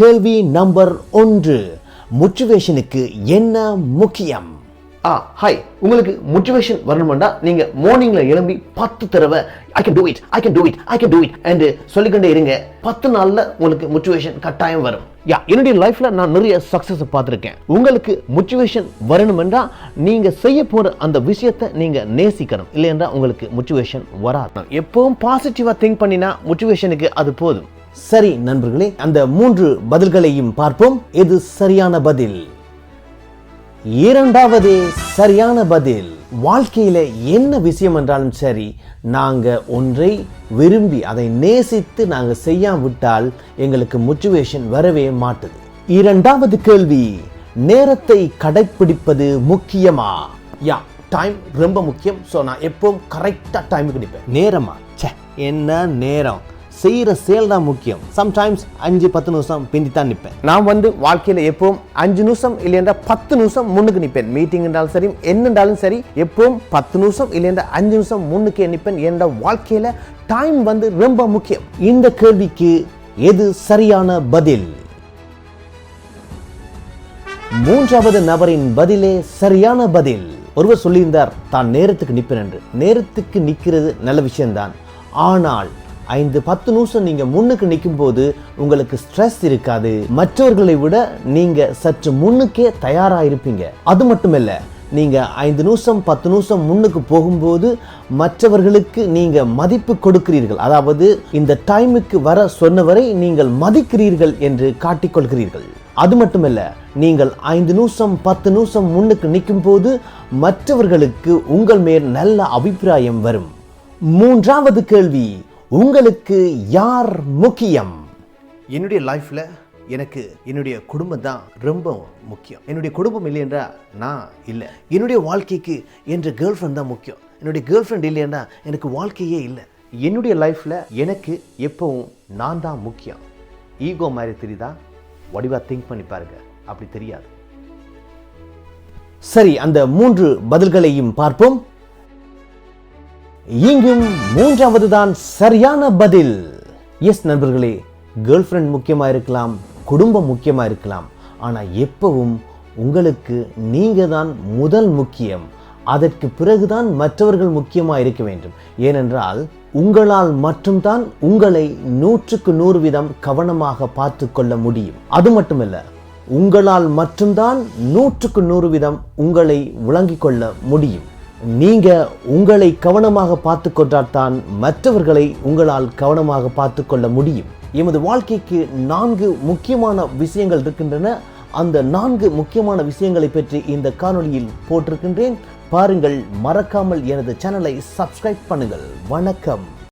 கேள்வி நம்பர் ஒன்று. மோட்டிவேஷனுக்கு என்ன முக்கியம்? ஆ ஹாய் உங்களுக்கு மோட்டிவேஷன் வரணுமெண்டா நீங்கள் மார்னிங்கில் எழும்பி பத்து தடவை I can do it I can do it I can do it என்று சொல்லிக்கொண்டே இருங்க. பத்து நாளில் உங்களுக்கு மோட்டிவேஷன் கட்டாயம் வரும். யா என்னுடைய லைஃப்பில் நான் நிறைய சக்ஸஸ் பார்த்துருக்கேன். உங்களுக்கு மோட்டிவேஷன் வரணுமென்றால் நீங்கள் செய்ய போகிற அந்த விஷயத்தை நீங்கள் நேசிக்கணும். இல்லையென்றா உங்களுக்கு மோட்டிவேஷன் வராது. எப்பவும் பாசிட்டிவாக திங்க் பண்ணினா மோட்டிவேஷனுக்கு அது போதும். சரி நண்பர்களே அந்த மூன்று பதில்களையும் பார்ப்போம். எது சரியான பதில்? இரண்டாவது சரியான பதில் வாழ்க்கையில என்ன விஷயம் என்றாலும் சரி நாங்க ஒன்றை விரும்பி அதை நேசித்து நாங்க செய்யாவிட்டால் எங்களுக்கு மோட்டிவேஷன் வரவே மாட்டுது. இரண்டாவது கேள்வி நேரத்தை கடைப்பிடிப்பது முக்கியமா? யா டைம் ரொம்ப முக்கியம் ஸோ நான் எப்பவும் கரெக்டாக டைமுக்கு நிற்பேன் நேரமா? ச்சே என்ன நேரம்? செய்கிற செயல் தான் முக்கியம். சம்டைம்ஸ் அஞ்சு பத்து நிமிஷம் பிந்தி தான் நிற்பேன் நான் வந்து வாழ்க்கையில் எப்பவும் அஞ்சு நிமிஷம் இல்லையென்றா பத்து நிமிஷம் முன்னுக்கு நிற்பேன் மீட்டிங் என்றாலும் சரி என்னென்றாலும் சரி எப்பவும் பத்து நிமிஷம் இல்லையென்றா அஞ்சு நிமிஷம் முன்னுக்கே நிற்பேன் என்ற வாழ்க்கையில் டைம் வந்து ரொம்ப முக்கியம். இந்த கேள்விக்கு எது சரியான பதில்? மூன்றாவது நபரின் பதிலே சரியான பதில். ஒருவர் சொல்லியிருந்தார் தான் நேரத்துக்கு நிற்பேன் என்று. நேரத்துக்கு நிற்கிறது நல்ல விஷயம்தான். ஆனால் ஐந்து பத்து நிமிஷம் நீங்கள் முன்னுக்கு நிற்கும் போது உங்களுக்கு ஸ்ட்ரெஸ் இருக்காது. மற்றவர்களை விட நீங்கள் சற்று முன்னுக்கே தயாராக இருப்பீங்க. அது மட்டுமல்ல நீங்கள் ஐந்து நிமிஷம் பத்து நிமிஷம் முன்னுக்கு போகும்போது மற்றவர்களுக்கு நீங்கள் மதிப்பு கொடுக்கிறீர்கள். அதாவது இந்த டைமுக்கு வர சொன்னவரை நீங்கள் மதிக்கிறீர்கள் என்று காட்டிக்கொள்கிறீர்கள். அது மட்டுமல்ல நீங்கள் ஐந்து நிமிஷம் பத்து நிமிஷம் முன்னுக்கு நிற்கும் போது மற்றவர்களுக்கு உங்கள் மேல் நல்ல அபிப்பிராயம் வரும். மூன்றாவது கேள்வி உங்களுக்கு யார் முக்கியம்? என்னுடைய லைஃப்பில் எனக்கு என்னுடைய குடும்பம் தான் ரொம்ப முக்கியம். என்னுடைய குடும்பம் இல்லையென்றா நான் இல்லை. என்னுடைய வாழ்க்கைக்கு என்ற கேர்ள் ஃப்ரெண்ட் தான் முக்கியம். என்னுடைய கேர்ள் ஃப்ரெண்ட் இல்லைன்னா எனக்கு வாழ்க்கையே இல்லை. என்னுடைய லைஃப்பில் எனக்கு எப்பவும் நான் தான் முக்கியம். ஈகோ மாதிரி தெரியுதா? வடிவாக திங்க் பண்ணி பாருங்க. அப்படி தெரியாது. சரி அந்த மூன்று பதில்களையும் பார்ப்போம். இங்கும் மூன்றாவது தான் சரியான பதில். எஸ் நண்பர்களே கேர்ள் ஃப்ரெண்ட் முக்கியமாக இருக்கலாம் குடும்பம் முக்கியமாக இருக்கலாம். ஆனால் எப்பவும் உங்களுக்கு நீங்கள் தான் முதல் முக்கியம். அதற்கு பிறகுதான் மற்றவர்கள் முக்கியமாக இருக்க வேண்டும். ஏனென்றால் உங்களால் மட்டும்தான் உங்களை நூற்றுக்கு நூறு வீதம் கவனமாக பார்த்து கொள்ள முடியும். அது மட்டுமல்ல உங்களால் மட்டும்தான் நூற்றுக்கு நூறு வீதம் உங்களை விளங்கிக் கொள்ள முடியும். நீங்க உங்களை கவனமாக பார்த்து கொண்டால்தான் மற்றவர்களை உங்களால் கவனமாக பார்த்து கொள்ள முடியும். எமது வாழ்க்கைக்கு நான்கு முக்கியமான விஷயங்கள் இருக்கின்றன. அந்த நான்கு முக்கியமான விஷயங்களை பற்றி இந்த காணொலியில் போட்டிருக்கின்றேன். பாருங்கள் மறக்காமல் எனது சேனலை சப்ஸ்கிரைப் பண்ணுங்கள். வணக்கம்.